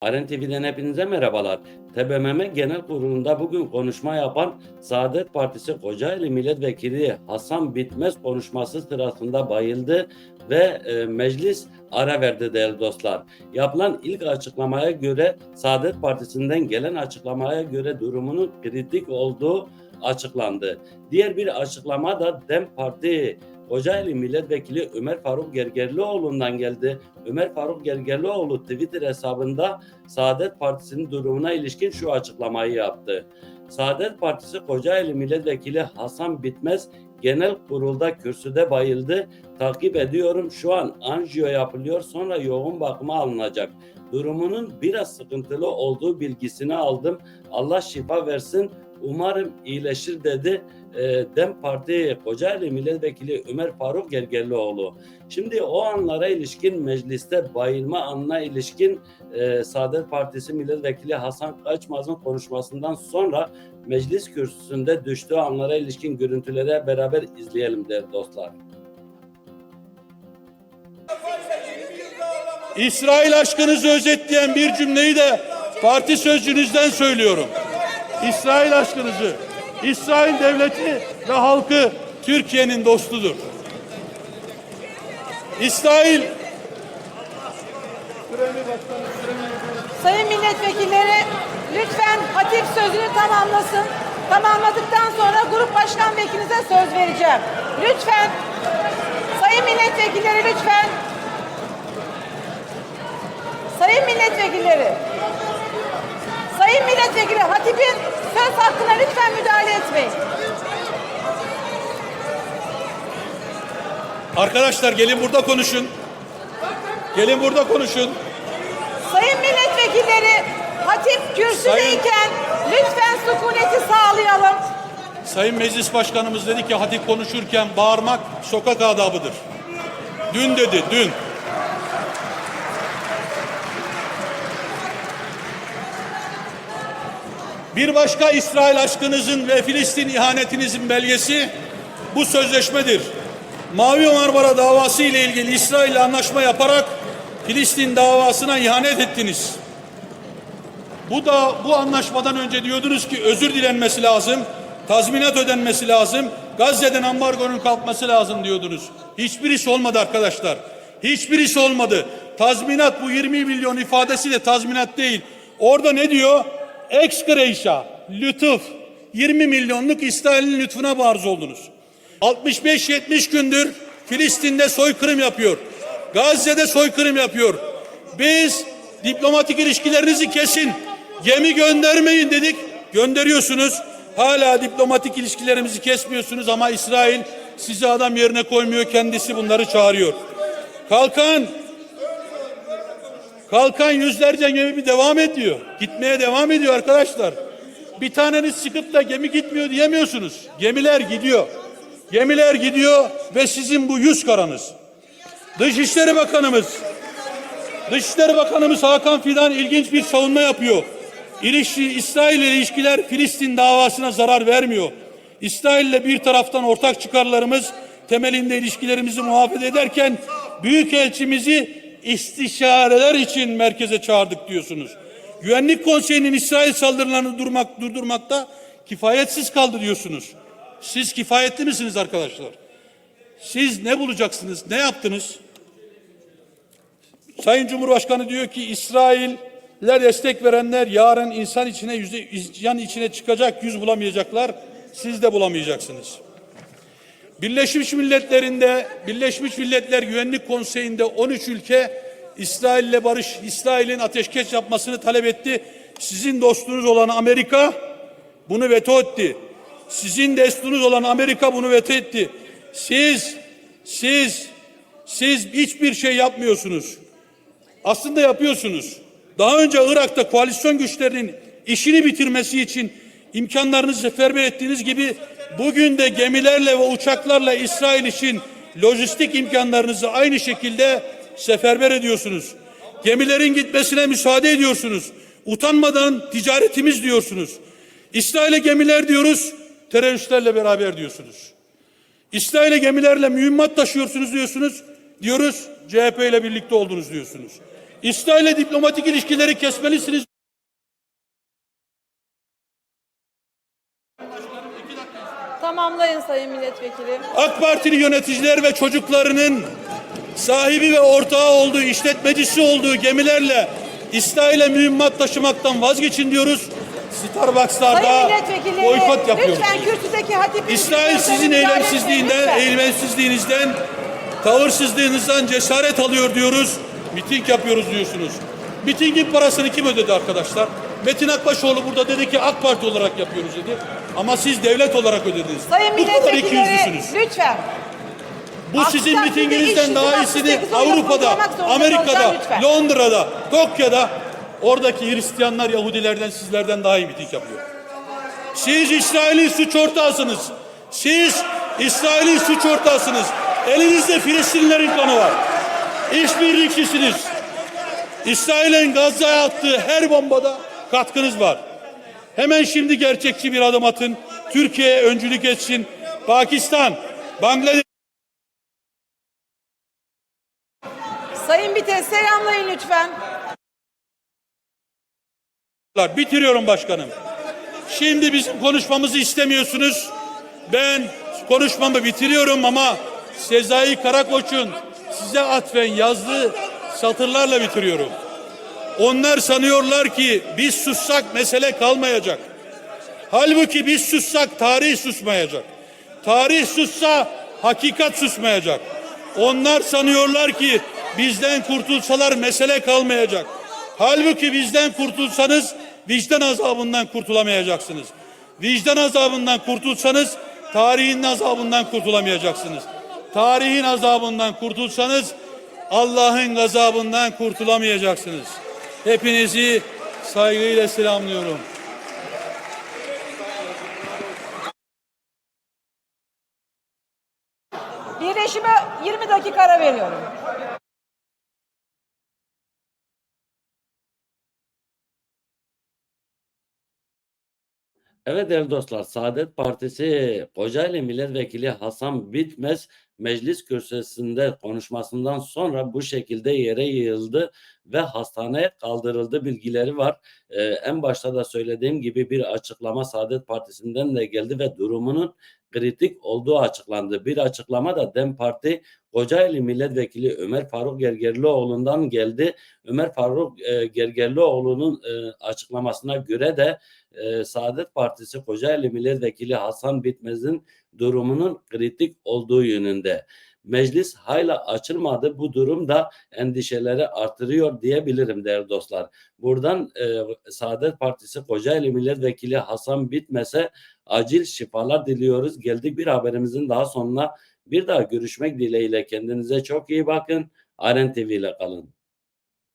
Aren TV'den hepinize merhabalar. TBMM Genel Kurulu'nda bugün konuşma yapan Saadet Partisi Kocaeli Milletvekili Hasan Bitmez konuşması sırasında bayıldı ve e, meclis ara verdi değerli dostlar. Yapılan ilk açıklamaya göre Saadet Partisi'nden gelen açıklamaya göre durumunun kritik olduğu açıklandı. Diğer bir açıklama da DEM Parti Kocaeli Milletvekili Ömer Faruk Gergerlioğlu'ndan geldi. Ömer Faruk Gergerlioğlu Twitter hesabında Saadet Partisi'nin durumuna ilişkin şu açıklamayı yaptı. Saadet Partisi Kocaeli Milletvekili Hasan Bitmez genel kurulda kürsüde bayıldı. Takip ediyorum şu an anjiyo yapılıyor sonra yoğun bakıma alınacak. Durumunun biraz sıkıntılı olduğu bilgisini aldım. Allah şifa versin. Umarım iyileşir dedi e, DEM Parti Kocaeli Milletvekili Ömer Faruk Gergerlioğlu. Şimdi o anlara ilişkin mecliste bayılma anına ilişkin e, Saadet Partisi Milletvekili Hasan Kaçmaz'ın konuşmasından sonra meclis kürsüsünde düştüğü anlara ilişkin görüntülere beraber izleyelim değerli dostlar. İsrail aşkınızı özetleyen bir cümleyi de parti sözcünüzden söylüyorum. İsrail aşkınızı, İsrail devleti ve halkı Türkiye'nin dostudur. İsrail Sayın milletvekilleri lütfen hatip sözünü tamamlasın. Tamamladıktan sonra grup başkan vekilinize söz vereceğim. Lütfen sayın milletvekilleri lütfen. Sayın milletvekilleri. Sayın milletvekili hatibin söz hakkına lütfen müdahale etmeyin. arkadaşlar gelin burada konuşun. Gelin burada konuşun. Sayın milletvekilleri hatip kürsüdeyken lütfen sükuneti sağlayalım. Sayın Meclis Başkanımız dedi ki hatip konuşurken bağırmak sokak adabıdır. Dün dedi, dün. Bir başka İsrail aşkınızın ve Filistin ihanetinizin belgesi bu sözleşmedir. Mavi Marmara davası ile ilgili İsrail ile anlaşma yaparak Filistin davasına ihanet ettiniz. Bu da bu anlaşmadan önce diyordunuz ki özür dilenmesi lazım, tazminat ödenmesi lazım, Gazze'den ambargonun kalkması lazım diyordunuz. Hiçbirisi olmadı arkadaşlar. Hiçbirisi olmadı. Tazminat bu 20 milyon ifadesi de tazminat değil. Orada ne diyor? Gratia, lütuf. 20 milyonluk İsrail'in lütfuna maruz oldunuz. 65-70 gündür Filistin'de soykırım yapıyor. Gazze'de soykırım yapıyor. Biz diplomatik ilişkilerinizi kesin. Gemi göndermeyin dedik. Gönderiyorsunuz. Hala diplomatik ilişkilerimizi kesmiyorsunuz ama İsrail sizi adam yerine koymuyor. Kendisi bunları çağırıyor. Kalkan Kalkan yüzlerce gemi devam ediyor. Gitmeye devam ediyor arkadaşlar. Bir taneniz çıkıp da gemi gitmiyor diyemiyorsunuz. Gemiler gidiyor. Gemiler gidiyor ve sizin bu yüz karanız. Dışişleri Bakanımız Dışişleri Bakanımız Hakan Fidan ilginç bir savunma yapıyor. İlişki, İsrail ile ilişkiler Filistin davasına zarar vermiyor. İsrail ile bir taraftan ortak çıkarlarımız temelinde ilişkilerimizi muhafaza ederken büyükelçimizi istişareler için merkeze çağırdık diyorsunuz. Güvenlik Konseyi'nin İsrail saldırılarını durmak, durdurmakta kifayetsiz kaldı diyorsunuz. Siz kifayetli misiniz arkadaşlar? Siz ne bulacaksınız? Ne yaptınız? Sayın Cumhurbaşkanı diyor ki İsrail'ler destek verenler yarın insan içine yüzde yan içine çıkacak yüz bulamayacaklar. Siz de bulamayacaksınız. Birleşmiş Milletler'inde Birleşmiş Milletler Güvenlik Konseyi'nde 13 ülke İsrail'le barış, İsrail'in ateşkes yapmasını talep etti. Sizin dostunuz olan Amerika bunu veto etti. Sizin dostunuz olan Amerika bunu veto etti. Siz, siz, siz hiçbir şey yapmıyorsunuz. Aslında yapıyorsunuz. Daha önce Irak'ta koalisyon güçlerinin işini bitirmesi için imkanlarınızı seferber ettiğiniz gibi bugün de gemilerle ve uçaklarla İsrail için lojistik imkanlarınızı aynı şekilde seferber ediyorsunuz. Gemilerin gitmesine müsaade ediyorsunuz. Utanmadan ticaretimiz diyorsunuz. İsrail'e gemiler diyoruz, teröristlerle beraber diyorsunuz. İsrail'e gemilerle mühimmat taşıyorsunuz diyorsunuz. Diyoruz CHP ile birlikte oldunuz diyorsunuz. İsrail'le diplomatik ilişkileri kesmelisiniz. Tamamlayın Sayın Milletvekili. AK Partili yöneticiler ve çocuklarının sahibi ve ortağı olduğu, işletmecisi olduğu gemilerle İsrail'e mühimmat taşımaktan vazgeçin diyoruz. Starbucks'larda boykot yapıyoruz. lütfen kürsüdeki hatip İsrail sizin eylemsizliğinden, eylemsizliğinizden, tavırsızlığınızdan cesaret alıyor diyoruz. Miting yapıyoruz diyorsunuz. Mitingin parasını kim ödedi arkadaşlar? Metin Akbaşoğlu burada dedi ki AK Parti olarak yapıyoruz dedi. Ama siz devlet olarak ödediniz. Sayın Bu kadar milletvekilleri ikiyüzlüsünüz. lütfen. Bu Aksi sizin takdirde mitinginizden daha iyisini 68 oyla Avrupa'da, kurtarmak zorunda Amerika'da, lütfen. Londra'da, Tokyo'da oradaki Hristiyanlar Yahudilerden sizlerden daha iyi miting yapıyor. Siz İsrail'in suç ortağısınız. Siz İsrail'in suç ortağısınız. Elinizde Filistinlilerin kanı var. İşbirlikçisiniz. İsrail'in Gazze'ye attığı her bombada katkınız var. Hemen şimdi gerçekçi bir adım atın. Türkiye öncülük etsin. Pakistan, Bangladeş Sayın Bites selamlayın lütfen. Bitiriyorum başkanım. Şimdi bizim konuşmamızı istemiyorsunuz. Ben konuşmamı bitiriyorum ama Sezai Karakoç'un size atfen yazdığı satırlarla bitiriyorum. Onlar sanıyorlar ki biz sussak mesele kalmayacak. Halbuki biz sussak tarih susmayacak. Tarih sussa hakikat susmayacak. Onlar sanıyorlar ki bizden kurtulsalar mesele kalmayacak. Halbuki bizden kurtulsanız vicdan azabından kurtulamayacaksınız. Vicdan azabından kurtulsanız tarihin azabından kurtulamayacaksınız. Tarihin azabından kurtulsanız Allah'ın gazabından kurtulamayacaksınız. Hepinizi saygıyla selamlıyorum. Birleşime 20 dakika ara veriyorum. Evet değerli dostlar, Saadet Partisi Kocaeli Milletvekili Hasan Bitmez meclis kürsüsünde konuşmasından sonra bu şekilde yere yığıldı ve hastaneye kaldırıldı bilgileri var. Ee, en başta da söylediğim gibi bir açıklama Saadet Partisi'nden de geldi ve durumunun kritik olduğu açıklandı. Bir açıklama da DEM Parti Kocaeli Milletvekili Ömer Faruk Gergerlioğlu'ndan geldi. Ömer Faruk e, Gergerlioğlu'nun e, açıklamasına göre de e, Saadet Partisi Kocaeli Milletvekili Hasan Bitmez'in durumunun kritik olduğu yönünde. Meclis hala açılmadı. Bu durum da endişeleri artırıyor diyebilirim değerli dostlar. Buradan e, Saadet Partisi Kocaeli Milletvekili Hasan Bitmez'e acil şifalar diliyoruz. Geldik bir haberimizin daha sonuna. Bir daha görüşmek dileğiyle kendinize çok iyi bakın. Aren TV ile kalın.